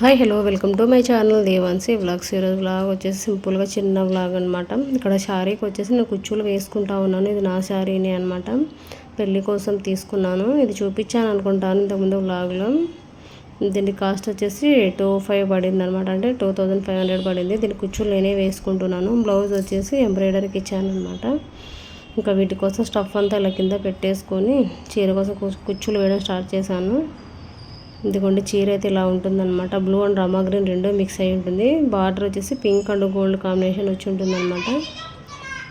Hi hello welcome to my channel Devanshi vlogs. ఈరోజు vlog వచ్చేసి సింపుల్గా చిన్న వ్లాగ్ అనమాట ఇక్కడ శారీకి వచ్చేసి నేను కుచ్చులు వేసుకుంటా ఉన్నాను. ఇది నా శారీనే అనమాట పెళ్ళి కోసం తీసుకున్నాను. ఇది చూపించాను అనుకుంటాను ఇంతకుముందు వ్లాగ్లో. దీని కాస్ట్ వచ్చేసి టూ ఫైవ్ పడింది అనమాట అంటే టూ థౌజండ్ ఫైవ్ హండ్రెడ్ పడింది. దీని కుచ్చులు నేనే వేసుకుంటున్నాను. బ్లౌజ్ వచ్చేసి ఎంబ్రాయిడరీకి ఇచ్చాను అనమాట ఇంకా వీటి కోసం స్టఫ్ అంతా ఇలా కింద పెట్టేసుకొని చీర కోసం కుచ్చులు వేయడం స్టార్ట్ చేశాను. ఇదిగోండి చీర అయితే ఇలా ఉంటుందన్నమాట. బ్లూ అండ్ రమా గ్రీన్ రెండో మిక్స్ అయి ఉంటుంది. బార్డర్ వచ్చేసి పింక్ అండ్ గోల్డ్ కాంబినేషన్ వచ్చి ఉంటుందన్నమాట.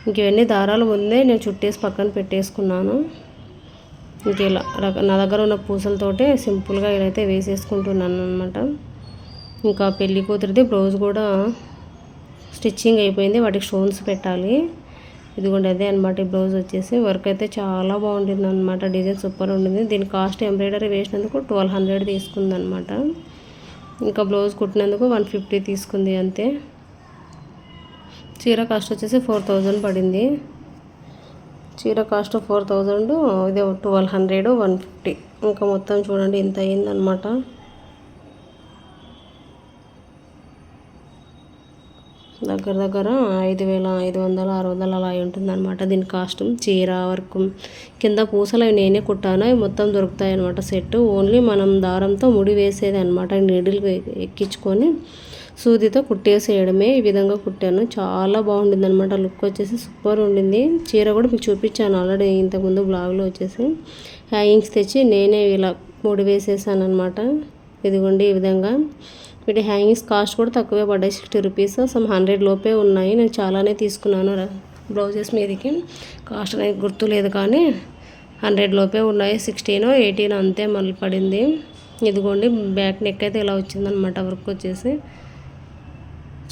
అనమాట దారాలు ముందే నేను చుట్టేసి పక్కన పెట్టేసుకున్నాను. ఇంక ఇలా నా దగ్గర ఉన్న పూసలతోటే సింపుల్గా ఇదైతే వేసేసుకుంటున్నాను అనమాట ఇంకా పెళ్ళి కూతురిది బ్లౌజ్ కూడా స్టిచ్చింగ్ అయిపోయింది. వాటికి స్టోన్స్ పెట్టాలి. ఇదిగోండి అదే అనమాట ఈ బ్లౌజ్ వచ్చేసి వర్క్ అయితే చాలా బాగుంటుంది అనమాట డిజైన్ సూపర్ ఉంటుంది. దీని కాస్ట్ ఎంబ్రాయిడరీ వేసినందుకు ట్వెల్వ్ హండ్రెడ్ తీసుకుంది అనమాట ఇంకా బ్లౌజ్ కుట్టినందుకు వన్ ఫిఫ్టీ తీసుకుంది అంతే. చీర కాస్ట్ వచ్చేసి ఫోర్ థౌజండ్ పడింది. చీర కాస్ట్ ఫోర్ థౌజండ్ ఇదే ట్వెల్వ్ హండ్రెడ్ వన్ ఫిఫ్టీ. ఇంకా మొత్తం చూడండి ఇంత అయిందనమాట దగ్గర దగ్గర ఐదు వేల ఐదు వందల ఆరు వందలు అలా ఉంటుంది అనమాట దీని కాస్ట్ చీర వర్క్ కింద పూసలు అవి నేనే కుట్టాను. అవి మొత్తం దొరుకుతాయి అనమాట సెట్. ఓన్లీ మనం దారంతో ముడి వేసేది అనమాట నీడిల్ ఎక్కించుకొని సూదితో కుట్టేసేయడమే ఈ విధంగా కుట్టాను. చాలా బాగుండింది అనమాట లుక్ వచ్చేసి సూపర్ ఉండింది. చీర కూడా మీకు చూపించాను ఆల్రెడీ ఇంతకుముందు బ్లాగ్లో వచ్చేసి. హ్యాంగింగ్స్ తెచ్చి నేనే ఇలా ముడి వేసేసాను అనమాట ఇదిగోండి ఈ విధంగా. వీటి హ్యాంగింగ్స్ కాస్ట్ కూడా తక్కువే పడ్డాయి. Sixty rupees. సమ్ హండ్రెడ్ లోపే ఉన్నాయి. నేను చాలానే తీసుకున్నాను బ్లౌజెస్ మీదకి. కాస్ట్ అనేది గుర్తు లేదు కానీ హండ్రెడ్ లోపే ఉన్నాయి. సిక్స్టీన్ ఎయిటీన్ అంతే మళ్ళీ పడింది. ఇదిగోండి బ్యాక్ నెక్ అయితే ఇలా వచ్చిందనమాట వర్క్ వచ్చేసి.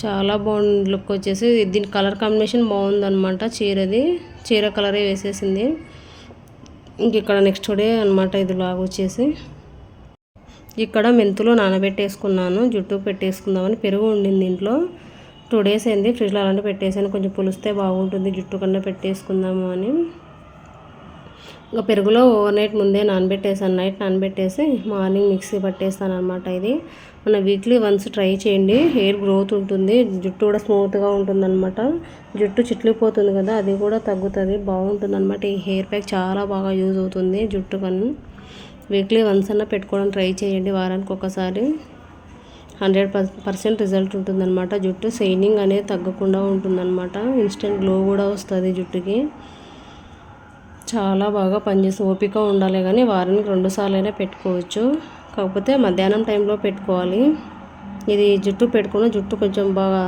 చాలా బాగుంది లుక్ వచ్చేసి. దీని కలర్ కాంబినేషన్ బాగుందనమాట చీరది. చీర కలరే వేసేసింది. ఇంక ఇక్కడ నెక్స్ట్ డే అనమాట ఇది లాగా వచ్చేసి ఇక్కడ మెంతులు నానబెట్టేసుకున్నాను జుట్టు పెట్టేసుకుందామని పెరుగు ఉండింది ఇంట్లో. టూ డేస్ అయింది ఫ్రిడ్జ్లో అలాంటి పెట్టేసాను కొంచెం పులిస్తే బాగుంటుంది జుట్టు కన్నా పెట్టేసుకుందాము అని. ఇంకా పెరుగులో ఓవర్ నైట్ ముందే నానబెట్టేసాను నైట్ నానబెట్టేసి మార్నింగ్ మిక్సీ పట్టేస్తాను అనమాట ఇది. మన వీక్లీ వన్స్ ట్రై చేయండి. హెయిర్ గ్రోత్ ఉంటుంది జుట్టు కూడా స్మూత్గా ఉంటుందన్నమాట. జుట్టు చిట్లిపోతుంది కదా అది కూడా తగ్గుతుంది బాగుంటుంది అనమాట ఈ హెయిర్ ప్యాక్ చాలా బాగా యూజ్ అవుతుంది జుట్టు కన్నా వీక్లీ వన్స్ అన్న పెట్టుకోవడం ట్రై చేయండి. వారానికి ఒకసారి హండ్రెడ్ పర్సెంట్ రిజల్ట్ ఉంటుందన్నమాట. జుట్టు షైనింగ్ అనేది తగ్గకుండా ఉంటుందన్నమాట. ఇన్స్టెంట్ గ్లో కూడా వస్తుంది జుట్టుకి. చాలా బాగా పనిచేసి ఓపిక ఉండాలి కానీ వారానికి రెండు అయినా పెట్టుకోవచ్చు. కాకపోతే మధ్యాహ్నం టైంలో పెట్టుకోవాలి. ఇది జుట్టు పెట్టుకున్న జుట్టు కొంచెం బాగా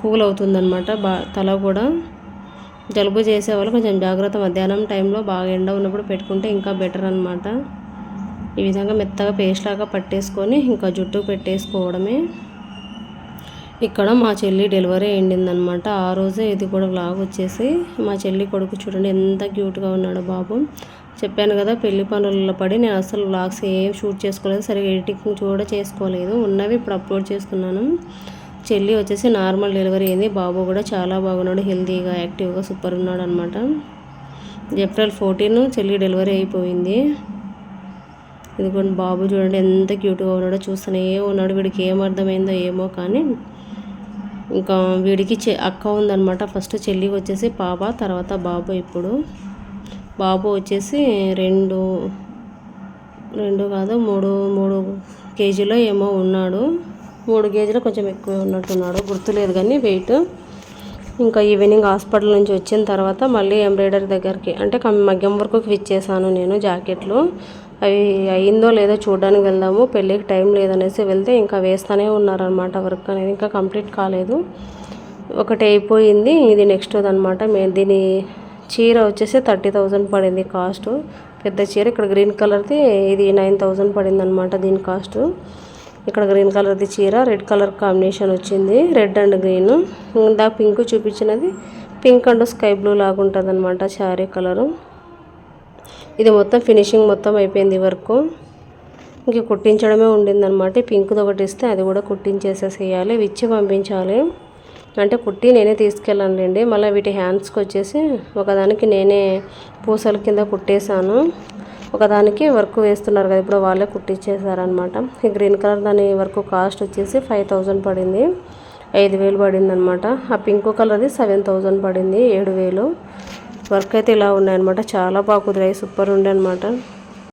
కూల్ అవుతుందన్నమాట. బా తల కూడా జలుబు చేసేవాళ్ళు కొంచెం జాగ్రత్త మధ్యాహ్నం టైంలో బాగా ఎండ ఉన్నప్పుడు పెట్టుకుంటే ఇంకా బెటర్ అనమాట ఈ విధంగా మెత్తగా పేస్ట్ లాగా పట్టేసుకొని ఇంకా జుట్టు పెట్టేసుకోవడమే. ఇక్కడ మా చెల్లి డెలివరీ అయిందనమాట ఆ రోజే ఇది కూడా వ్లాగ్ వచ్చేసి మా చెల్లి కొడుకు చూడండి ఎంత క్యూట్గా ఉన్నాడు బాబు. చెప్పాను కదా పెళ్ళి పనుల్లో పడి నేను అసలు వ్లాగ్స్ ఏం షూట్ చేసుకోలేదు సరిగ్గా ఎడిటింగ్ కూడా చేసుకోలేదు. ఉన్నవి ఇప్పుడు అప్లోడ్ చేస్తున్నాను చెల్లి వచ్చేసి నార్మల్ డెలివరీ అయింది. బాబు కూడా చాలా బాగున్నాడు. హెల్తీగా యాక్టివ్గా సూపర్ ఉన్నాడు అనమాట ఏప్రిల్ ఫోర్టీన్ చెల్లి డెలివరీ అయిపోయింది. ఇదిగోండి బాబు చూడండి ఎంత క్యూట్గా ఉన్నాడో చూస్తూనే ఉన్నాడు. వీడికి ఏం అర్థమైందో ఏమో కానీ ఇంకా వీడికి చె అక్క ఉందనమాట ఫస్ట్ చెల్లి వచ్చేసి పాప తర్వాత బాబు ఇప్పుడు. బాబు వచ్చేసి రెండు రెండు కాదు మూడు మూడు కేజీలో ఏమో ఉన్నాడు. మూడు కేజీలు కొంచెం ఎక్కువ ఉన్నట్టున్నాడు. గుర్తులేదు కానీ వెయిట్ ఇంకా ఈవినింగ్ హాస్పిటల్ నుంచి వచ్చిన తర్వాత మళ్ళీ ఎంబ్రాయిడరీ దగ్గరికి అంటే మగ్గం వరకు ఇచ్చేసాను నేను జాకెట్లు. అవి అయిందో లేదో చూడడానికి వెళ్దాము పెళ్ళికి టైం లేదనేసి వెళ్తే ఇంకా వేస్తూనే ఉన్నారనమాట వర్క్ అనేది ఇంకా కంప్లీట్ కాలేదు. ఒకటి అయిపోయింది ఇది నెక్స్ట్ అనమాట మేము దీని చీర వచ్చేసి థర్టీ థౌజండ్ పడింది కాస్ట్. పెద్ద చీర ఇక్కడ గ్రీన్ కలర్ది ఇది నైన్ థౌజండ్ పడింది అనమాట దీని కాస్ట్. ఇక్కడ గ్రీన్ కలర్ది చీర రెడ్ కలర్ కాంబినేషన్ వచ్చింది. Red and green. ఇందా పింక్ చూపించినది. పింక్ అండ్ స్కై బ్లూ లాగా ఉంటుంది అనమాట శారీ కలరు. ఇది మొత్తం ఫినిషింగ్ మొత్తం అయిపోయింది వరకు. ఇంక కుట్టించడమే ఉండిందనమాట పింక్ది ఒకటి ఇస్తే అది కూడా కుట్టించేసేసేయాలి విచ్చి పంపించాలి. అంటే కుట్టి నేనే తీసుకెళ్ళానులేండి. మళ్ళీ వీటి హ్యాండ్స్కి వచ్చేసి ఒకదానికి నేనే పూసల కింద కుట్టేశాను. ఒకదానికి వర్క్ వేస్తున్నారు కదా ఇప్పుడు వాళ్ళే కుట్టించేసారనమాట ఈ గ్రీన్ కలర్ దాని వర్క్ కాస్ట్ వచ్చేసి ఫైవ్ థౌజండ్ పడింది ఐదు వేలు పడింది అనమాట ఆ పింక్ కలర్ది సెవెన్ థౌజండ్ పడింది ఏడు వేలు. వర్క్ అయితే ఇలా ఉన్నాయన్నమాట. చాలా బాగా కుదిరాయి సూపర్ ఉండే అనమాట